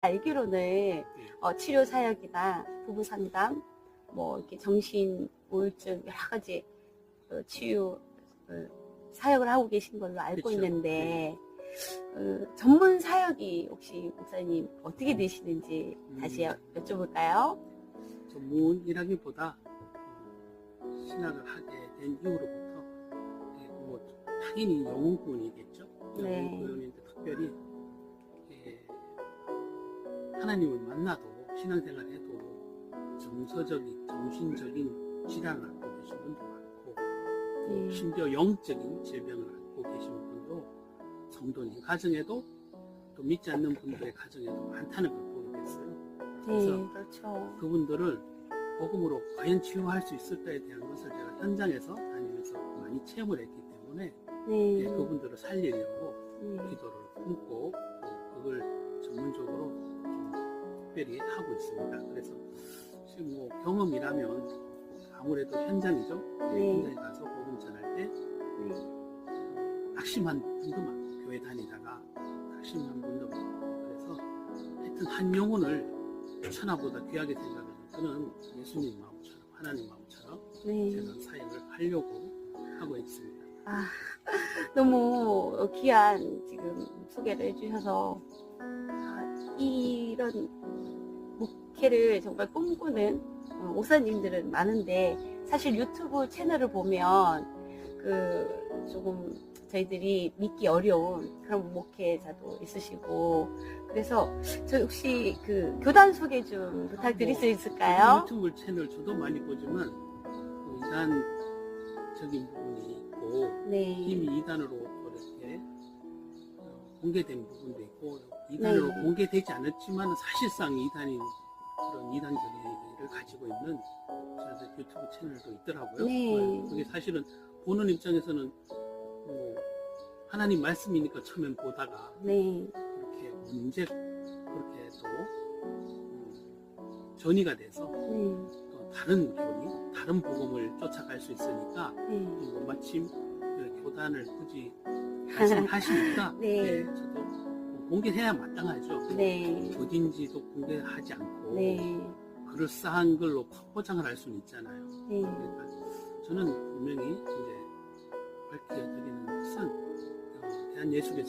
알기로는 어, 치료 사역이나 부부 상담, 뭐 이렇게 정신 우울증 여러 가지 어, 치유 어, 사역을 하고 계신 걸로 알고 그쵸. 있는데 어, 전문 사역이 혹시 목사님 어떻게 되시는지 음. 다시 여- 여쭤볼까요? 전문이라기보다 어, 신학을 하게 된 이후로부터 예, 뭐 당연히 영혼구원이겠죠. 네. 영혼구원인데 특별히 예, 하나님을 만나도 신앙생활 해도 정서적인 정신적인 질환을 앓고 계신 분도 많고 또 네. 심지어 영적인 질병을 앓고 계신 분도 성도님 가정에도 또 믿지 않는 분들의 가정에도 많다는 걸 보게 됐어요. 네, 그래서 그렇죠. 그분들을 복음으로 과연 치유할 수 있을까에 대한 것을 제가 현장에서 다니면서 많이 체험을 했기 때문에 네. 예, 그분들을 살리려고 네. 기도를 품고 특별히 하고 있습니다. 그래서 지금 뭐 경험이라면 아무래도 현장이죠. 예, 네. 현장에 가서 복음 전할 때 네. 낙심한 분도 많고 교회 다니다가 낙심한 분도 많고 그래서 하여튼 한 영혼을 천하보다 귀하게 생각하는 저는 예수님 마음처럼 하나님 마음처럼 네. 제가 사역을 하려고 하고 있습니다. 아, 너무 귀한 지금 소개를 해주셔서 아, 이런 목회를 정말 꿈꾸는 어, 목사님들은 많은데 사실 유튜브 채널을 보면 그 조금 저희들이 믿기 어려운 그런 목회자도 있으시고 그래서 저 혹시 그 교단 소개 좀 부탁드릴 수 있을까요? 유튜브 채널 저도 많이 보지만 그 이단적인 부분이 있고 네. 이미 이단으로 그렇게 어, 공개된 부분도 있고 이단으로 네. 공개되지 않았지만 사실상 이단인 그런 이단적인 를 가지고 있는 저희 유튜브 채널도 있더라고요. 네. 그게 사실은 보는 입장에서는 뭐 하나님 말씀이니까 처음엔 보다가 네. 그렇게 언제 그렇게 또 음, 전이가 돼서 네. 또 다른 교리, 다른 복음을 쫓아갈 수 있으니까 네. 또 마침 그 교단을 굳이 말씀하시니까 네. 네, 저도 공개해야 마땅하죠. 네. 어딘지도 공개하지 않고 네. 그럴싸한 걸로 포장을 할 수는 있잖아요. 네. 그러니까 저는 분명히 이제 밝혀드리는 것은 어, 대한예수교장